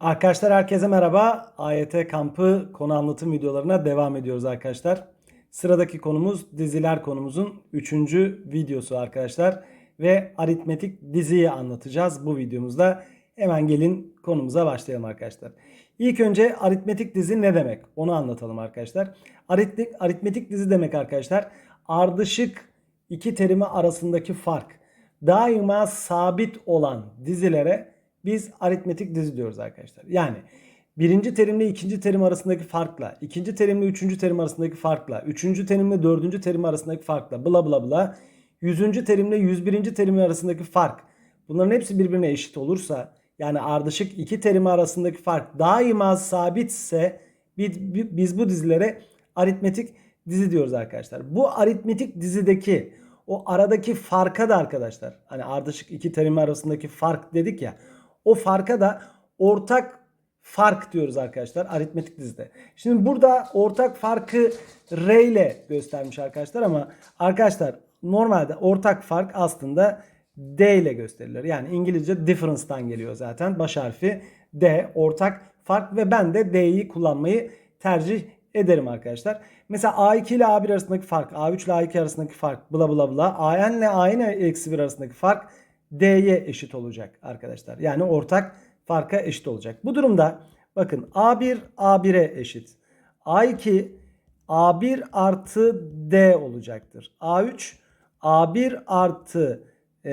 Arkadaşlar herkese merhaba. AYT kampı konu anlatım videolarına devam ediyoruz arkadaşlar. Sıradaki konumuz diziler konumuzun 3. videosu arkadaşlar. Ve aritmetik diziyi anlatacağız bu videomuzda. Hemen gelin konumuza başlayalım arkadaşlar. İlk önce aritmetik dizi ne demek? Onu anlatalım arkadaşlar. Aritmetik, aritmetik dizi demek arkadaşlar ardışık iki terimi arasındaki fark daima sabit olan dizilere biz aritmetik dizi diyoruz arkadaşlar. Yani birinci terimle ikinci terim arasındaki farkla, ikinci terimle üçüncü terim arasındaki farkla, üçüncü terimle dördüncü terim arasındaki farkla, bla bla bla, yüzüncü terimle yüz birinci terim arasındaki fark. Bunların hepsi birbirine eşit olursa, yani ardışık iki terimi arasındaki fark daima sabitse biz bu dizilere aritmetik dizi diyoruz arkadaşlar. Bu aritmetik dizideki o aradaki farka da arkadaşlar hani ardışık iki terim arasındaki fark dedik ya o farka da ortak fark diyoruz arkadaşlar aritmetik dizide. Şimdi burada ortak farkı R ile göstermiş arkadaşlar ama arkadaşlar normalde ortak fark aslında D ile gösterilir. Yani İngilizce difference'dan geliyor zaten. Baş harfi D ortak fark ve ben de D'yi kullanmayı tercih ederim arkadaşlar. Mesela A2 ile A1 arasındaki fark, A3 ile A2 arasındaki fark, bla bla bla. AN ile AN eksi 1 arasındaki fark D'ye eşit olacak arkadaşlar. Yani ortak farka eşit olacak. Bu durumda bakın A1 A1'e eşit. A2 A1 artı D olacaktır. A3 A1 artı e,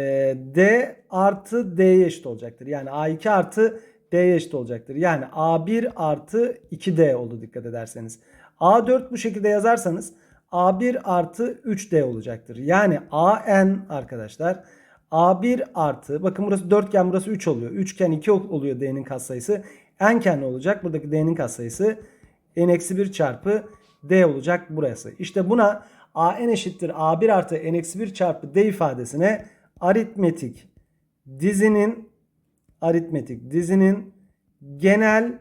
D artı D'ye eşit olacaktır. Yani A2 artı D'ye eşit olacaktır. Yani A1 artı 2D oldu dikkat ederseniz. A4 bu şekilde yazarsanız A1 artı 3D olacaktır. Yani AN arkadaşlar A1 artı bakın burası dörtgen burası 3 oluyor. Üçgen 2 oluyor D'nin katsayısı. N'ken ne olacak? Buradaki D'nin katsayısı N-1 çarpı D olacak burası. İşte buna AN eşittir A1 artı N-1 çarpı D ifadesine aritmetik dizinin aritmetik dizinin genel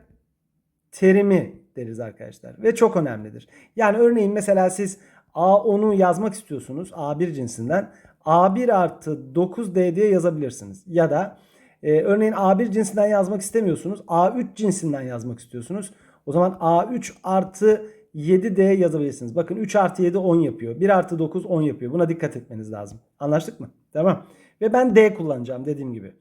terimi deriz arkadaşlar. Ve çok önemlidir. Yani örneğin mesela siz A10'u yazmak istiyorsunuz A1 cinsinden. A1 artı 9D diye yazabilirsiniz. Ya da e, örneğin A1 cinsinden yazmak istemiyorsunuz. A3 cinsinden yazmak istiyorsunuz. O zaman A3 artı 7D yazabilirsiniz. Bakın 3 artı 7 10 yapıyor. 1 artı 9 10 yapıyor. Buna dikkat etmeniz lazım. Anlaştık mı? Tamam. Ve ben D kullanacağım dediğim gibi.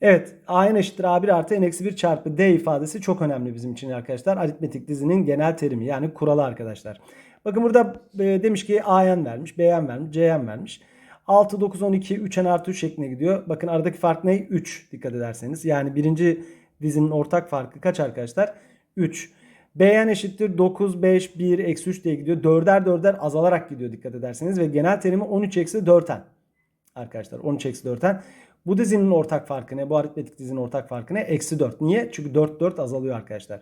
Evet AN eşittir A1 artı N-1 çarpı D ifadesi çok önemli bizim için arkadaşlar. Aritmetik dizinin genel terimi yani kuralı arkadaşlar. Bakın burada e, demiş ki AN vermiş, BN vermiş, CN vermiş. 6, 9, 12, 3N artı 3 şeklinde gidiyor. Bakın aradaki fark ne? 3 dikkat ederseniz. Yani birinci dizinin ortak farkı kaç arkadaşlar? 3. BN eşittir 9, 5, 1, eksi 3 diye gidiyor. Dörder dörder azalarak gidiyor dikkat ederseniz. Ve genel terimi 13 eksi 4N. Arkadaşlar 13 eksi 4N. Bu dizinin ortak farkı ne? Bu aritmetik dizinin ortak farkı ne? Eksi 4. Niye? Çünkü 4 4 azalıyor arkadaşlar.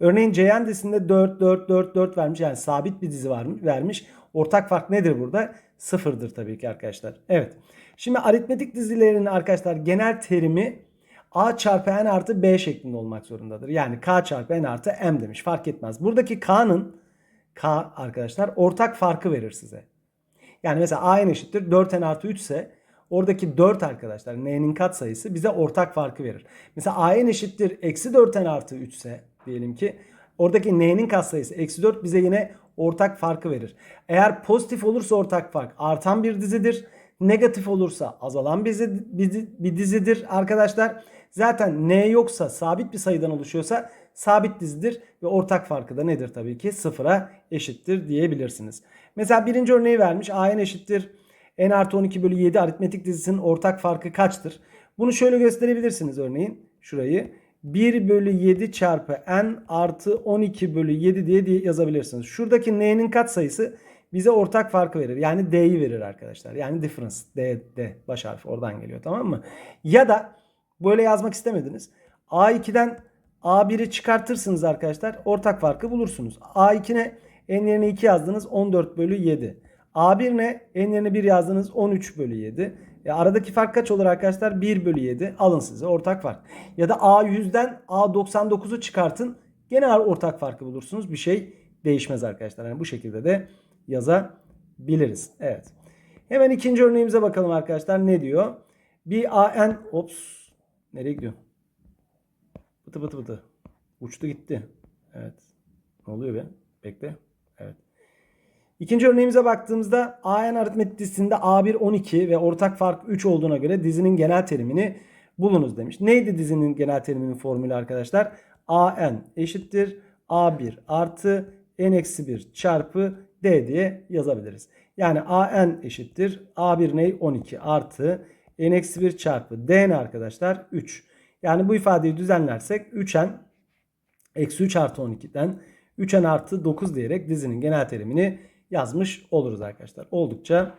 Örneğin Cn dizisinde 4 4 4 4 vermiş. Yani sabit bir dizi var vermiş. Ortak fark nedir burada? Sıfırdır tabii ki arkadaşlar. Evet. Şimdi aritmetik dizilerin arkadaşlar genel terimi A çarpı N artı B şeklinde olmak zorundadır. Yani K çarpı N artı M demiş. Fark etmez. Buradaki K'nın K arkadaşlar ortak farkı verir size. Yani mesela A n eşittir 4N artı 3 ise Oradaki 4 arkadaşlar n'nin katsayısı bize ortak farkı verir. Mesela a'nn eşittir eksi 4n artı 3 ise diyelim ki oradaki n'nin katsayısı eksi 4 bize yine ortak farkı verir. Eğer pozitif olursa ortak fark artan bir dizidir. Negatif olursa azalan bir, dizi, bir dizidir arkadaşlar. Zaten n yoksa sabit bir sayıdan oluşuyorsa sabit dizidir ve ortak farkı da nedir tabii ki sıfıra eşittir diyebilirsiniz. Mesela birinci örneği vermiş an eşittir n artı 12 bölü 7 aritmetik dizisinin ortak farkı kaçtır? Bunu şöyle gösterebilirsiniz örneğin şurayı. 1 bölü 7 çarpı n artı 12 bölü 7 diye yazabilirsiniz. Şuradaki n'nin katsayısı bize ortak farkı verir. Yani d'yi verir arkadaşlar. Yani difference. D, D baş harfi oradan geliyor tamam mı? Ya da böyle yazmak istemediniz. A2'den A1'i çıkartırsınız arkadaşlar. Ortak farkı bulursunuz. A2 ne? N yerine 2 yazdınız. 14 bölü 7. A1 ne? N yerine 1 yazdınız 13 bölü 7. E aradaki fark kaç olur arkadaşlar? 1 bölü 7. Alın size ortak fark. Ya da A100'den A99'u çıkartın. Gene ortak farkı bulursunuz. Bir şey değişmez arkadaşlar. Yani bu şekilde de yazabiliriz. Evet. Hemen ikinci örneğimize bakalım arkadaşlar. Ne diyor? Bir AN ops nereye gidiyor? Bıtı bıtı bıtı. Uçtu gitti. Evet. Ne oluyor be? Bekle. İkinci örneğimize baktığımızda AN aritmetik dizisinde A1 12 ve ortak fark 3 olduğuna göre dizinin genel terimini bulunuz demiş. Neydi dizinin genel teriminin formülü arkadaşlar? AN eşittir A1 artı N-1 çarpı D diye yazabiliriz. Yani AN eşittir A1 ne? 12 artı N-1 çarpı D ne arkadaşlar? 3. Yani bu ifadeyi düzenlersek 3N eksi 3 artı 12'den 3N artı 9 diyerek dizinin genel terimini yazmış oluruz arkadaşlar. Oldukça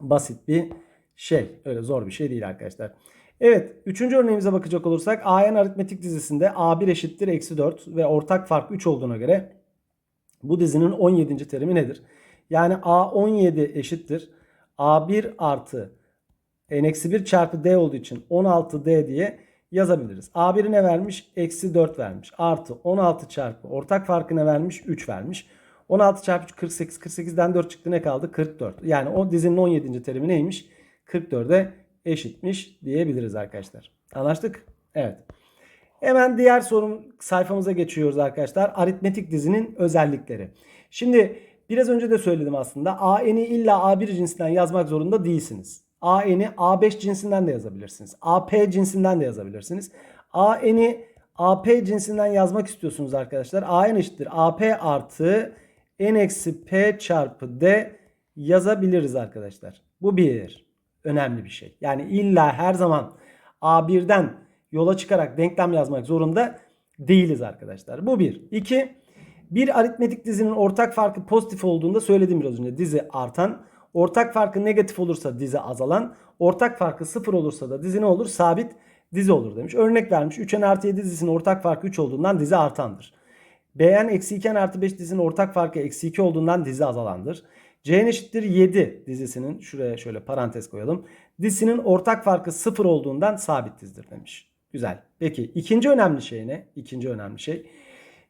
basit bir şey. Öyle zor bir şey değil arkadaşlar. Evet. Üçüncü örneğimize bakacak olursak AN aritmetik dizisinde A1 eşittir eksi 4 ve ortak fark 3 olduğuna göre bu dizinin 17. terimi nedir? Yani A17 eşittir. A1 artı n-1 çarpı d olduğu için 16d diye yazabiliriz. A1'i ne vermiş? Eksi 4 vermiş. Artı 16 çarpı ortak farkı ne vermiş? 3 vermiş. 16 çarpı 3 48. 48'den 4 çıktı ne kaldı? 44. Yani o dizinin 17. terimi neymiş? 44'e eşitmiş diyebiliriz arkadaşlar. Anlaştık? Evet. Hemen diğer sorum sayfamıza geçiyoruz arkadaşlar. Aritmetik dizinin özellikleri. Şimdi biraz önce de söyledim aslında. AN'i illa A1 cinsinden yazmak zorunda değilsiniz. AN'i A5 cinsinden de yazabilirsiniz. AP cinsinden de yazabilirsiniz. AN'i AP cinsinden yazmak istiyorsunuz arkadaşlar. AN eşittir AP artı N eksi P çarpı D yazabiliriz arkadaşlar. Bu bir önemli bir şey. Yani illa her zaman A1'den yola çıkarak denklem yazmak zorunda değiliz arkadaşlar. Bu bir. İki, bir aritmetik dizinin ortak farkı pozitif olduğunda söyledim biraz önce. Dizi artan. Ortak farkı negatif olursa dizi azalan. Ortak farkı sıfır olursa da dizi ne olur? Sabit dizi olur demiş. Örnek vermiş. 3n artı 7 dizisinin ortak farkı 3 olduğundan dizi artandır. Bn eksi 2n artı 5 dizisinin ortak farkı eksi 2 olduğundan dizi azalandır. Cn eşittir 7 dizisinin şuraya şöyle parantez koyalım. Dizisinin ortak farkı 0 olduğundan sabit dizidir demiş. Güzel. Peki ikinci önemli şey ne? İkinci önemli şey.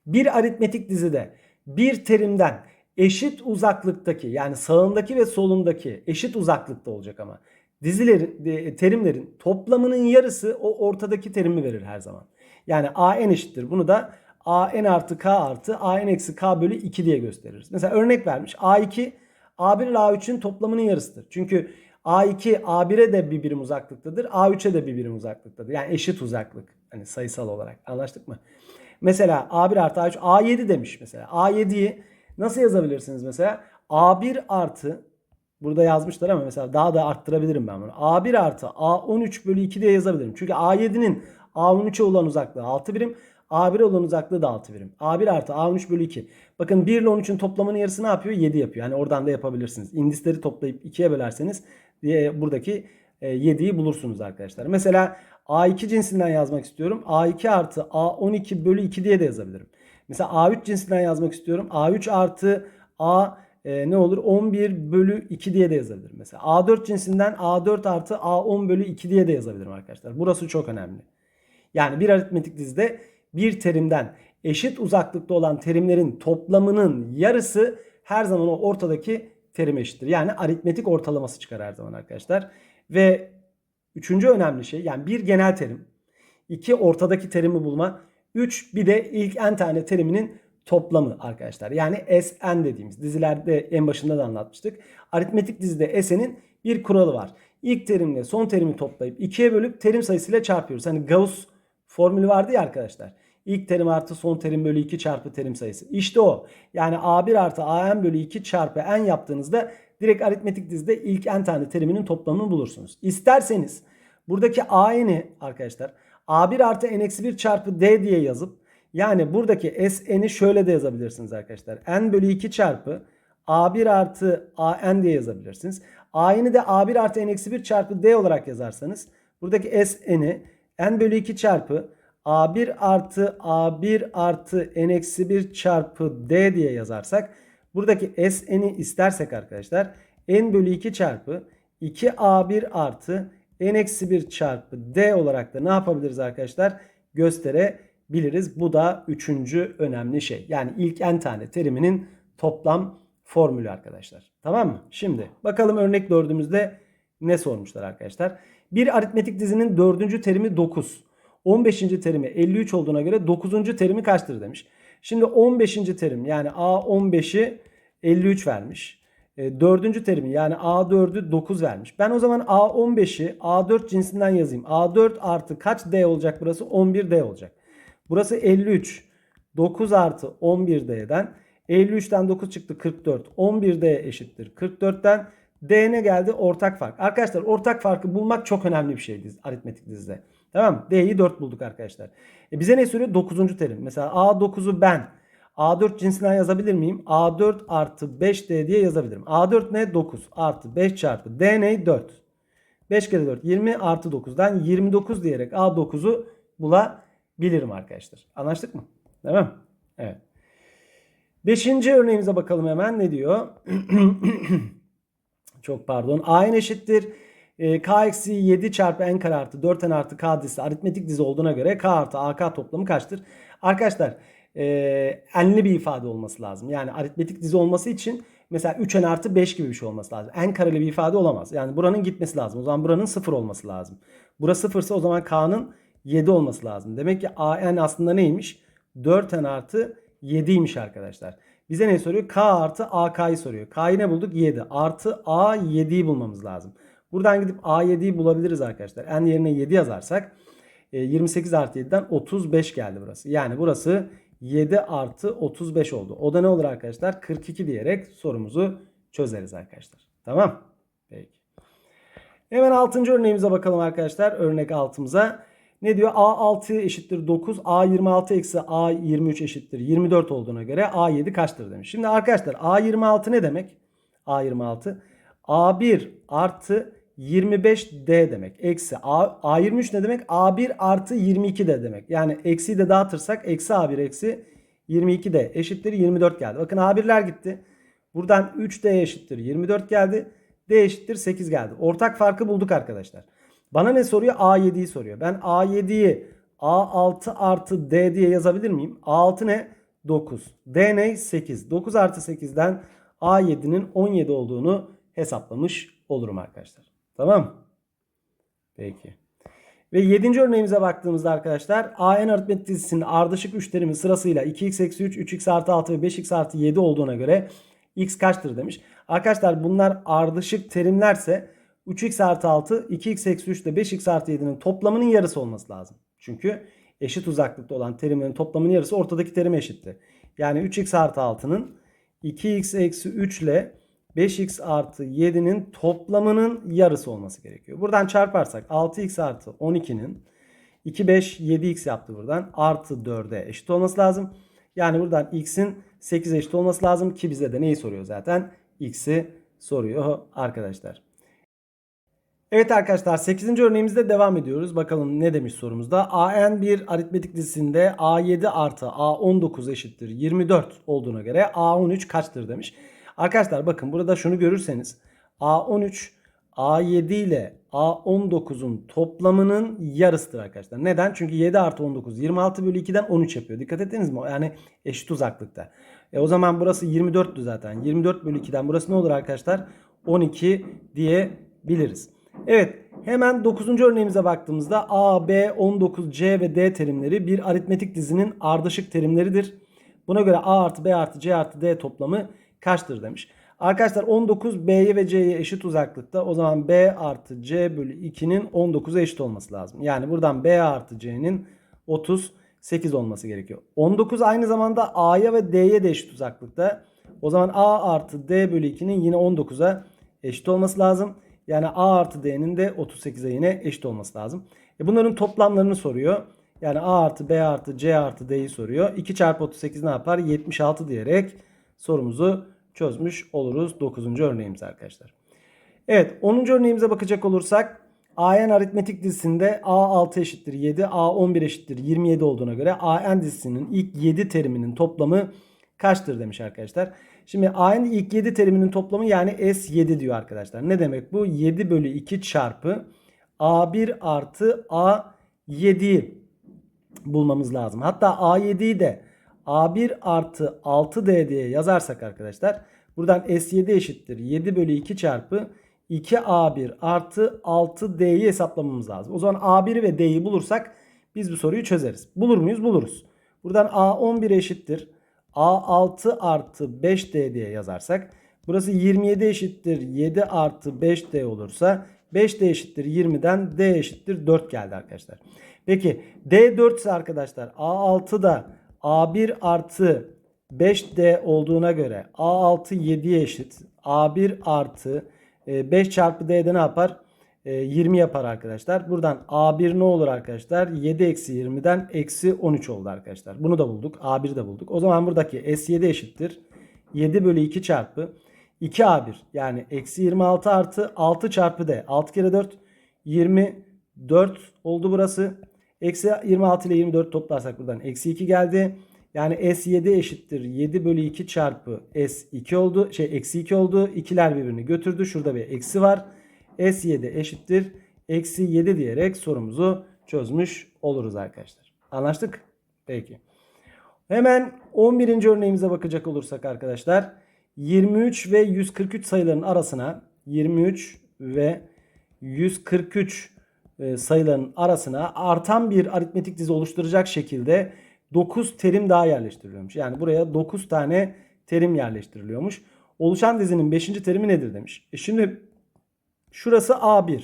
Bir aritmetik dizide bir terimden eşit uzaklıktaki yani sağındaki ve solundaki eşit uzaklıkta olacak ama dizilerin e, terimlerin toplamının yarısı o ortadaki terimi verir her zaman. Yani an eşittir. Bunu da an artı k artı an eksi k bölü 2 diye gösteririz. Mesela örnek vermiş. a2 a1 ile a3'ün toplamının yarısıdır. Çünkü A2 A1'e de bir birim uzaklıktadır. A3'e de bir birim uzaklıktadır. Yani eşit uzaklık. Hani sayısal olarak. Anlaştık mı? Mesela A1 artı A3 A7 demiş mesela. A7'yi nasıl yazabilirsiniz mesela? A1 artı burada yazmışlar ama mesela daha da arttırabilirim ben bunu. A1 artı A13 bölü 2 diye yazabilirim. Çünkü A7'nin A13'e olan uzaklığı 6 birim. A1 olan uzaklığı da 6 birim. A1 artı A13 bölü 2. Bakın 1 ile 13'ün toplamının yarısı ne yapıyor? 7 yapıyor. Yani oradan da yapabilirsiniz. İndisleri toplayıp 2'ye bölerseniz diye buradaki 7'yi bulursunuz arkadaşlar. Mesela A2 cinsinden yazmak istiyorum. A2 artı A12 bölü 2 diye de yazabilirim. Mesela A3 cinsinden yazmak istiyorum. A3 artı A e, ne olur? 11 bölü 2 diye de yazabilirim. Mesela A4 cinsinden A4 artı A10 bölü 2 diye de yazabilirim arkadaşlar. Burası çok önemli. Yani bir aritmetik dizide bir terimden eşit uzaklıkta olan terimlerin toplamının yarısı her zaman o ortadaki terim eşittir. Yani aritmetik ortalaması çıkar her zaman arkadaşlar. Ve üçüncü önemli şey yani bir genel terim. iki ortadaki terimi bulma. Üç bir de ilk n tane teriminin toplamı arkadaşlar. Yani Sn dediğimiz dizilerde en başında da anlatmıştık. Aritmetik dizide S'nin bir kuralı var. İlk terimle son terimi toplayıp ikiye bölüp terim sayısıyla çarpıyoruz. Hani Gauss formülü vardı ya arkadaşlar. İlk terim artı son terim bölü 2 çarpı terim sayısı. İşte o. Yani A1 artı AN bölü 2 çarpı N yaptığınızda direkt aritmetik dizide ilk N tane teriminin toplamını bulursunuz. İsterseniz buradaki AN'i arkadaşlar A1 artı N eksi 1 çarpı D diye yazıp yani buradaki Sn'i şöyle de yazabilirsiniz arkadaşlar. N bölü 2 çarpı A1 artı AN diye yazabilirsiniz. A'nı de A1 artı N eksi 1 çarpı D olarak yazarsanız buradaki Sn'i N bölü 2 çarpı A1 artı A1 artı N eksi 1 çarpı D diye yazarsak buradaki Sn'i istersek arkadaşlar N bölü 2 çarpı 2A1 artı N eksi 1 çarpı D olarak da ne yapabiliriz arkadaşlar? Gösterebiliriz. Bu da üçüncü önemli şey. Yani ilk N tane teriminin toplam formülü arkadaşlar. Tamam mı? Şimdi bakalım örnek dördümüzde ne sormuşlar arkadaşlar. Bir aritmetik dizinin dördüncü terimi 9. 15. terimi 53 olduğuna göre 9. terimi kaçtır demiş. Şimdi 15. terim yani A15'i 53 vermiş. E, dördüncü terimi yani A4'ü 9 vermiş. Ben o zaman A15'i A4 cinsinden yazayım. A4 artı kaç D olacak burası? 11D olacak. Burası 53. 9 artı 11D'den 53'ten 9 çıktı 44. 11D eşittir 44'ten D ne geldi? Ortak fark. Arkadaşlar ortak farkı bulmak çok önemli bir şey diz, aritmetik dizide. Tamam? D'yi 4 bulduk arkadaşlar. E bize ne soruyor? 9. terim. Mesela A9'u ben A4 cinsinden yazabilir miyim? A4 artı 5D diye yazabilirim. A4 ne? 9 artı 5 çarpı D ne? 4. 5 kere 4 20 artı 9'dan 29 diyerek A9'u bulabilirim arkadaşlar. Anlaştık mı? Tamam Evet. Beşinci örneğimize bakalım hemen. Ne diyor? Çok pardon. A'nın eşittir. E, K eksi 7 çarpı n kare artı 4n artı k dizisi aritmetik dizi olduğuna göre K artı AK toplamı kaçtır? Arkadaşlar e, n'li bir ifade olması lazım. Yani aritmetik dizi olması için mesela 3n artı 5 gibi bir şey olması lazım. n kareli bir ifade olamaz. Yani buranın gitmesi lazım. O zaman buranın 0 olması lazım. Burası 0 ise o zaman k'nın 7 olması lazım. Demek ki an aslında neymiş? 4n artı 7'ymiş arkadaşlar. Bize ne soruyor? K artı AK'yı soruyor. K'yı ne bulduk? 7. Artı A7'yi bulmamız lazım. Buradan gidip A7'yi bulabiliriz arkadaşlar. N yerine 7 yazarsak 28 artı 7'den 35 geldi burası. Yani burası 7 artı 35 oldu. O da ne olur arkadaşlar? 42 diyerek sorumuzu çözeriz arkadaşlar. Tamam. Peki. Hemen 6. örneğimize bakalım arkadaşlar. Örnek 6'mıza. Ne diyor? A6 eşittir 9. A26 eksi A23 eşittir 24 olduğuna göre A7 kaçtır demiş. Şimdi arkadaşlar A26 ne demek? A26 A1 artı 25D demek. Eksi A, A23 ne demek? A1 artı 22D demek. Yani eksiyi de dağıtırsak eksi A1 eksi 22D eşittir 24 geldi. Bakın A1'ler gitti. Buradan 3D eşittir 24 geldi. D eşittir 8 geldi. Ortak farkı bulduk arkadaşlar. Bana ne soruyor? A7'yi soruyor. Ben A7'yi A6 artı D diye yazabilir miyim? A6 ne? 9. D ne? 8. 9 artı 8'den A7'nin 17 olduğunu hesaplamış olurum arkadaşlar. Tamam Peki. Ve 7. örneğimize baktığımızda arkadaşlar AN aritmetik dizisinin ardışık 3 terimi sırasıyla 2x eksi 3, 3x artı 6 ve 5x artı 7 olduğuna göre x kaçtır demiş. Arkadaşlar bunlar ardışık terimlerse 3x artı 6, 2x eksi 3 ile 5x artı 7'nin toplamının yarısı olması lazım. Çünkü eşit uzaklıkta olan terimlerin toplamının yarısı ortadaki terime eşitti. Yani 3x artı 6'nın 2x eksi 3 ile 5x artı 7'nin toplamının yarısı olması gerekiyor. Buradan çarparsak 6x artı 12'nin 2, 5, 7x yaptı buradan. Artı 4'e eşit olması lazım. Yani buradan x'in 8'e eşit olması lazım ki bize de neyi soruyor zaten? x'i soruyor arkadaşlar. Evet arkadaşlar 8. örneğimizde devam ediyoruz. Bakalım ne demiş sorumuzda. AN bir aritmetik dizisinde A7 artı A19 eşittir 24 olduğuna göre A13 kaçtır demiş. Arkadaşlar bakın burada şunu görürseniz A13 A7 ile A19'un toplamının yarısıdır arkadaşlar. Neden? Çünkü 7 artı 19 26 bölü 2'den 13 yapıyor. Dikkat ettiniz mi? Yani eşit uzaklıkta. E o zaman burası 24'tü zaten. 24 bölü 2'den burası ne olur arkadaşlar? 12 diyebiliriz. Evet hemen 9. örneğimize baktığımızda A, B, 19, C ve D terimleri bir aritmetik dizinin ardışık terimleridir. Buna göre A artı B artı C artı D toplamı kaçtır demiş. Arkadaşlar 19 B'ye ve C'ye eşit uzaklıkta. O zaman B artı C bölü 2'nin 19'a eşit olması lazım. Yani buradan B artı C'nin 38 olması gerekiyor. 19 aynı zamanda A'ya ve D'ye de eşit uzaklıkta. O zaman A artı D bölü 2'nin yine 19'a eşit olması lazım. Yani A artı D'nin de 38'e yine eşit olması lazım. E bunların toplamlarını soruyor. Yani A artı B artı C artı D'yi soruyor. 2 çarpı 38 ne yapar? 76 diyerek sorumuzu çözmüş oluruz 9. örneğimiz arkadaşlar. Evet 10. örneğimize bakacak olursak AN aritmetik dizisinde A6 eşittir 7, A11 eşittir 27 olduğuna göre AN dizisinin ilk 7 teriminin toplamı kaçtır demiş arkadaşlar. Şimdi A'nın ilk 7 teriminin toplamı yani S7 diyor arkadaşlar. Ne demek bu? 7 bölü 2 çarpı A1 artı A7'yi bulmamız lazım. Hatta A7'yi de A1 artı 6D diye yazarsak arkadaşlar buradan S7 eşittir. 7 bölü 2 çarpı 2A1 artı 6D'yi hesaplamamız lazım. O zaman A1 ve D'yi bulursak biz bu soruyu çözeriz. Bulur muyuz? Buluruz. Buradan A11 eşittir. A6 artı 5D diye yazarsak burası 27 eşittir 7 artı 5D olursa 5D eşittir 20'den D eşittir 4 geldi arkadaşlar. Peki D 4 ise arkadaşlar A6 da A1 artı 5D olduğuna göre A6 7'ye eşit. A1 artı e, 5 çarpı D'de ne yapar? E, 20 yapar arkadaşlar. Buradan A1 ne olur arkadaşlar? 7 eksi 20'den eksi 13 oldu arkadaşlar. Bunu da bulduk. A1 de bulduk. O zaman buradaki S7 eşittir. 7 bölü 2 çarpı 2A1 yani eksi 26 artı 6 çarpı D. 6 kere 4 24 oldu burası. Eksi 26 ile 24 toplarsak buradan eksi 2 geldi. Yani S7 eşittir 7 bölü 2 çarpı S2 oldu. Şey eksi 2 oldu. İkiler birbirini götürdü. Şurada bir eksi var. S7 eşittir. Eksi 7 diyerek sorumuzu çözmüş oluruz arkadaşlar. Anlaştık? Peki. Hemen 11. örneğimize bakacak olursak arkadaşlar. 23 ve 143 sayıların arasına 23 ve 143 e, sayıların arasına artan bir aritmetik dizi oluşturacak şekilde 9 terim daha yerleştiriliyormuş. Yani buraya 9 tane terim yerleştiriliyormuş. Oluşan dizinin 5. terimi nedir demiş. E şimdi şurası A1.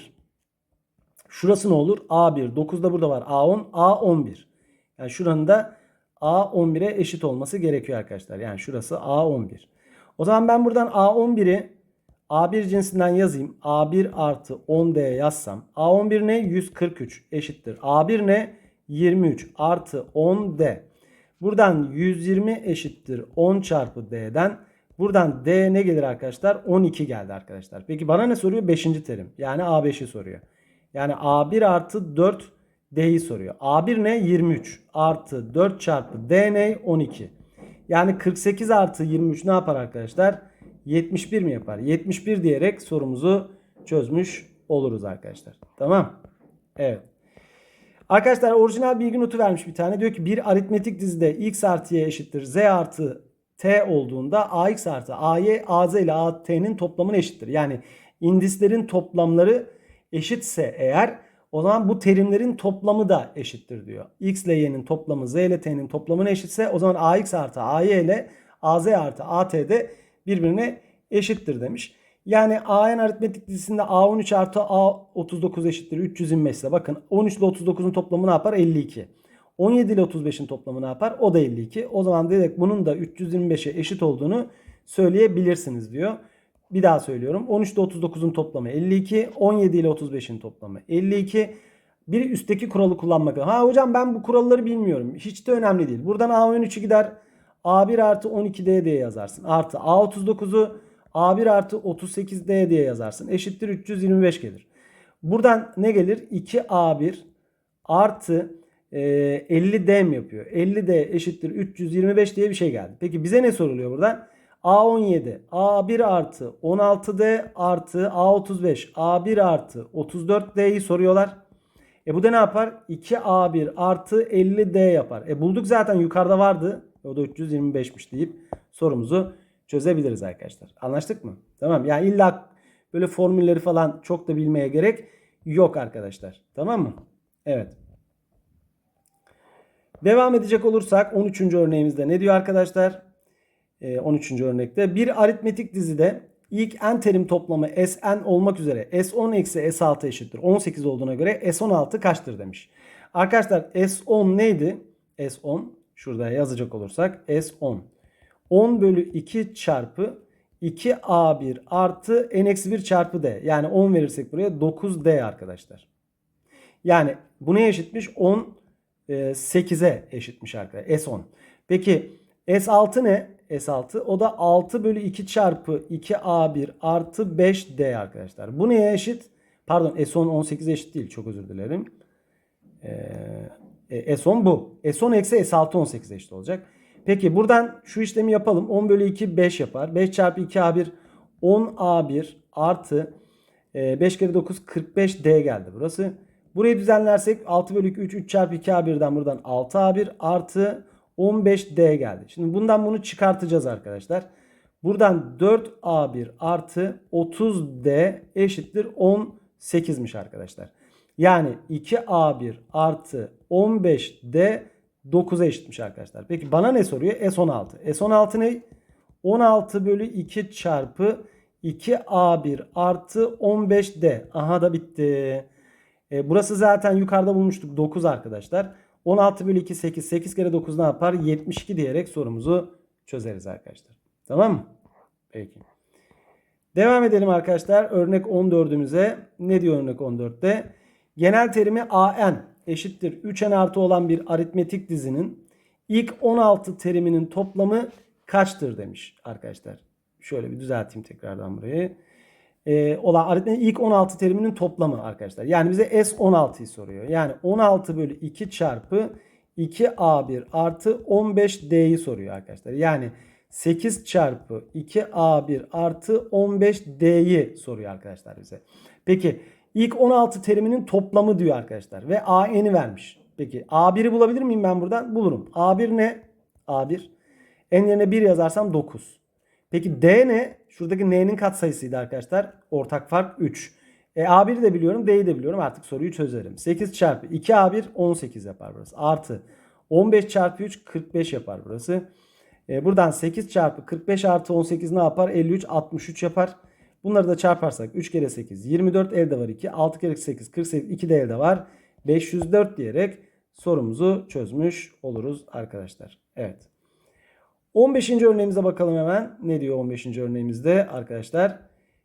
Şurası ne olur? A1. 9 da burada var. A10, A11. Yani şuranın da A11'e eşit olması gerekiyor arkadaşlar. Yani şurası A11. O zaman ben buradan A11'i A1 cinsinden yazayım. A1 artı 10D yazsam. A11 ne? 143 eşittir. A1 ne? 23 artı 10D. Buradan 120 eşittir 10 çarpı D'den. Buradan D ne gelir arkadaşlar? 12 geldi arkadaşlar. Peki bana ne soruyor? 5. terim. Yani A5'i soruyor. Yani A1 artı 4 D'yi soruyor. A1 ne? 23 artı 4 çarpı D ne? 12. Yani 48 artı 23 ne yapar arkadaşlar? 71 mi yapar? 71 diyerek sorumuzu çözmüş oluruz arkadaşlar. Tamam. Evet. Arkadaşlar orijinal bilgi notu vermiş bir tane. Diyor ki bir aritmetik dizide x artı y eşittir z artı t olduğunda ax artı ay az ile at'nin toplamına eşittir. Yani indislerin toplamları eşitse eğer o zaman bu terimlerin toplamı da eşittir diyor. X ile y'nin toplamı z ile t'nin toplamına eşitse o zaman ax artı ay ile az artı at de birbirine eşittir demiş. Yani AN aritmetik dizisinde A13 artı A39 eşittir 325 ise bakın 13 ile 39'un toplamı ne yapar? 52. 17 ile 35'in toplamı ne yapar? O da 52. O zaman direkt bunun da 325'e eşit olduğunu söyleyebilirsiniz diyor. Bir daha söylüyorum. 13 ile 39'un toplamı 52. 17 ile 35'in toplamı 52. Bir üstteki kuralı kullanmak. Ha hocam ben bu kuralları bilmiyorum. Hiç de önemli değil. Buradan A13'ü gider A1 artı 12D diye yazarsın. Artı A39'u A1 artı 38D diye yazarsın. Eşittir 325 gelir. Buradan ne gelir? 2A1 artı e, 50D mi yapıyor? 50D eşittir 325 diye bir şey geldi. Peki bize ne soruluyor buradan? A17, A1 artı 16D artı A35, A1 artı 34D'yi soruyorlar. E bu da ne yapar? 2A1 artı 50D yapar. E bulduk zaten yukarıda vardı. O da 325'miş deyip sorumuzu çözebiliriz arkadaşlar. Anlaştık mı? Tamam. Yani illa böyle formülleri falan çok da bilmeye gerek yok arkadaşlar. Tamam mı? Evet. Devam edecek olursak 13. örneğimizde ne diyor arkadaşlar? Ee, 13. örnekte bir aritmetik dizide ilk n terim toplamı Sn olmak üzere S10 eksi S6 eşittir. 18 olduğuna göre S16 kaçtır demiş. Arkadaşlar S10 neydi? S10 şurada yazacak olursak S10. 10 bölü 2 çarpı 2A1 artı n-1 çarpı D. Yani 10 verirsek buraya 9D arkadaşlar. Yani bu neye eşitmiş? 10 8'e eşitmiş arkadaşlar. S10. Peki S6 ne? S6 o da 6 bölü 2 çarpı 2A1 artı 5D arkadaşlar. Bu neye eşit? Pardon S10 18'e eşit değil. Çok özür dilerim. Ee, S10 bu. S10 eksi S6 18'e eşit olacak. Peki buradan şu işlemi yapalım. 10 bölü 2 5 yapar. 5 çarpı 2A1 10A1 artı 5 kere 9 45D geldi burası. Burayı düzenlersek 6 bölü 2 3 3 çarpı 2A1'den buradan 6A1 artı 15D geldi. Şimdi bundan bunu çıkartacağız arkadaşlar. Buradan 4A1 artı 30D eşittir 18'miş arkadaşlar. Yani 2A1 artı 15D 9'a eşitmiş arkadaşlar. Peki bana ne soruyor? S16. S16 ne? 16 bölü 2 çarpı 2A1 artı 15D. Aha da bitti. E, burası zaten yukarıda bulmuştuk 9 arkadaşlar. 16 bölü 2 8. 8 kere 9 ne yapar? 72 diyerek sorumuzu çözeriz arkadaşlar. Tamam mı? Peki. Devam edelim arkadaşlar. Örnek 14'ümüze. Ne diyor örnek 14'te? Genel terimi AN eşittir 3n artı olan bir aritmetik dizinin ilk 16 teriminin toplamı kaçtır demiş arkadaşlar. Şöyle bir düzelteyim tekrardan burayı. Ee, olan aritmetik ilk 16 teriminin toplamı arkadaşlar. Yani bize S16'yı soruyor. Yani 16 bölü 2 çarpı 2A1 artı 15D'yi soruyor arkadaşlar. Yani 8 çarpı 2A1 artı 15D'yi soruyor arkadaşlar bize. Peki ilk 16 teriminin toplamı diyor arkadaşlar. Ve AN'i vermiş. Peki A1'i bulabilir miyim ben buradan? Bulurum. A1 ne? A1. N yerine 1 yazarsam 9. Peki D ne? Şuradaki N'nin katsayısıydı arkadaşlar. Ortak fark 3. E, A1'i de biliyorum. D'yi de biliyorum. Artık soruyu çözerim. 8 çarpı 2A1 18 yapar burası. Artı 15 çarpı 3 45 yapar burası. E, buradan 8 çarpı 45 artı 18 ne yapar? 53 63 yapar. Bunları da çarparsak 3 kere 8 24 elde var 2. 6 kere 8 48 2 de elde var. 504 diyerek sorumuzu çözmüş oluruz arkadaşlar. Evet. 15. örneğimize bakalım hemen. Ne diyor 15. örneğimizde arkadaşlar?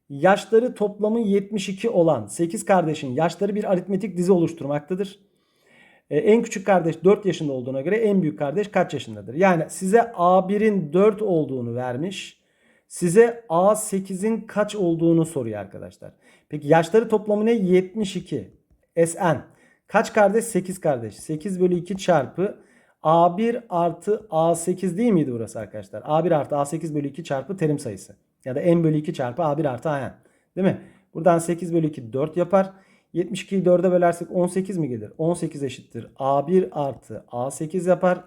Yaşları toplamı 72 olan 8 kardeşin yaşları bir aritmetik dizi oluşturmaktadır. Ee, en küçük kardeş 4 yaşında olduğuna göre en büyük kardeş kaç yaşındadır? Yani size A1'in 4 olduğunu vermiş. Size A8'in kaç olduğunu soruyor arkadaşlar. Peki yaşları toplamı ne? 72. Sn. Kaç kardeş? 8 kardeş. 8 bölü 2 çarpı A1 artı A8 değil miydi burası arkadaşlar? A1 artı A8 bölü 2 çarpı terim sayısı. Ya da n bölü 2 çarpı A1 artı AN. Değil mi? Buradan 8 bölü 2 4 yapar. 72'yi 4'e bölersek 18 mi gelir? 18 eşittir. A1 artı A8 yapar.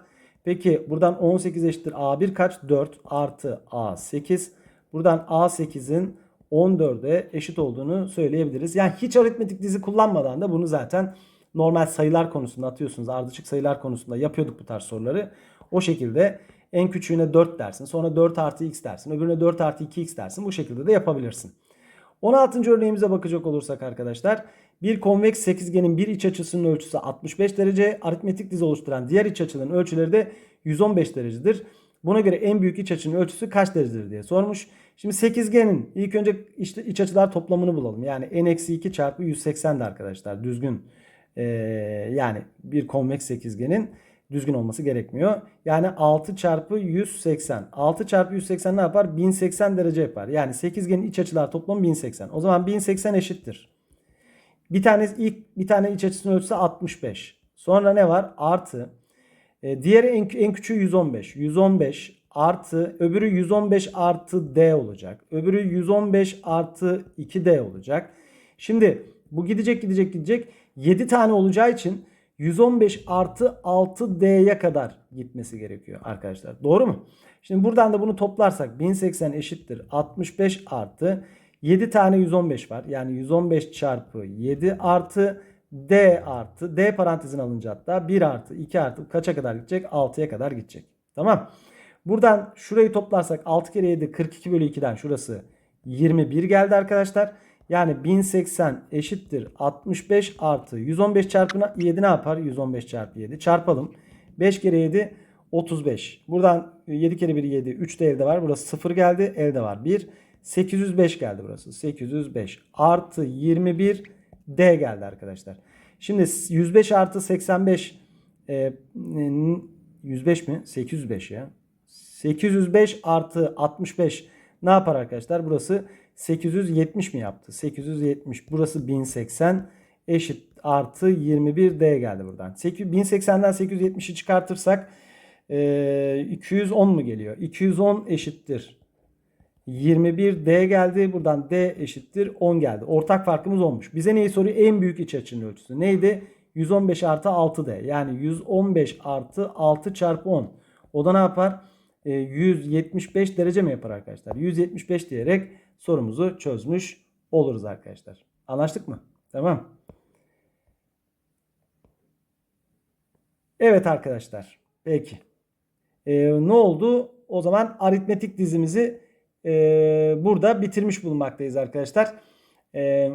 Peki buradan 18 eşittir. A1 kaç? 4 artı A8. Buradan A8'in 14'e eşit olduğunu söyleyebiliriz. Yani hiç aritmetik dizi kullanmadan da bunu zaten normal sayılar konusunda atıyorsunuz. Ardışık sayılar konusunda yapıyorduk bu tarz soruları. O şekilde en küçüğüne 4 dersin. Sonra 4 artı x dersin. Öbürüne 4 artı 2x dersin. Bu şekilde de yapabilirsin. 16. örneğimize bakacak olursak arkadaşlar. Bir konveks sekizgenin bir iç açısının ölçüsü 65 derece. Aritmetik dizi oluşturan diğer iç açıların ölçüleri de 115 derecedir. Buna göre en büyük iç açının ölçüsü kaç derecedir diye sormuş. Şimdi sekizgenin ilk önce iç açılar toplamını bulalım. Yani n-2 çarpı 180 de arkadaşlar düzgün. Ee, yani bir konveks sekizgenin düzgün olması gerekmiyor. Yani 6 çarpı 180. 6 çarpı 180 ne yapar? 1080 derece yapar. Yani sekizgenin iç açılar toplamı 1080. O zaman 1080 eşittir. Bir tane ilk bir tane iç açısının ölçüsü 65. Sonra ne var? Artı. E, diğeri en, en küçüğü 115. 115 artı öbürü 115 artı D olacak. Öbürü 115 artı 2D olacak. Şimdi bu gidecek gidecek gidecek. 7 tane olacağı için 115 artı 6D'ye kadar gitmesi gerekiyor arkadaşlar. Doğru mu? Şimdi buradan da bunu toplarsak 1080 eşittir 65 artı 7 tane 115 var. Yani 115 çarpı 7 artı D artı D parantezine alınca hatta 1 artı 2 artı kaça kadar gidecek? 6'ya kadar gidecek. Tamam. Buradan şurayı toplarsak 6 kere 7 42 bölü 2'den şurası 21 geldi arkadaşlar. Yani 1080 eşittir 65 artı 115 çarpı 7 ne yapar? 115 çarpı 7 çarpalım. 5 kere 7 35. Buradan 7 kere 1 7 3 de elde var. Burası 0 geldi. Elde var 1. 805 geldi burası. 805 artı 21 D geldi arkadaşlar. Şimdi 105 artı 85 e, 105 mi? 805 ya. 805 artı 65 ne yapar arkadaşlar? Burası 870 mi yaptı? 870. Burası 1080 eşit artı 21 D geldi buradan. 1080'den 870'i çıkartırsak e, 210 mu geliyor? 210 eşittir 21 D geldi. Buradan D eşittir 10 geldi. Ortak farkımız olmuş. Bize neyi soruyor? En büyük iç açının ölçüsü. Neydi? 115 artı 6 D. Yani 115 artı 6 çarpı 10. O da ne yapar? E, 175 derece mi yapar arkadaşlar? 175 diyerek sorumuzu çözmüş oluruz arkadaşlar. Anlaştık mı? Tamam. Evet arkadaşlar. Peki. Ee, ne oldu? O zaman aritmetik dizimizi e, burada bitirmiş bulunmaktayız arkadaşlar. Ee,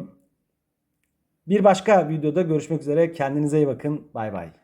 bir başka videoda görüşmek üzere. Kendinize iyi bakın. Bay bay.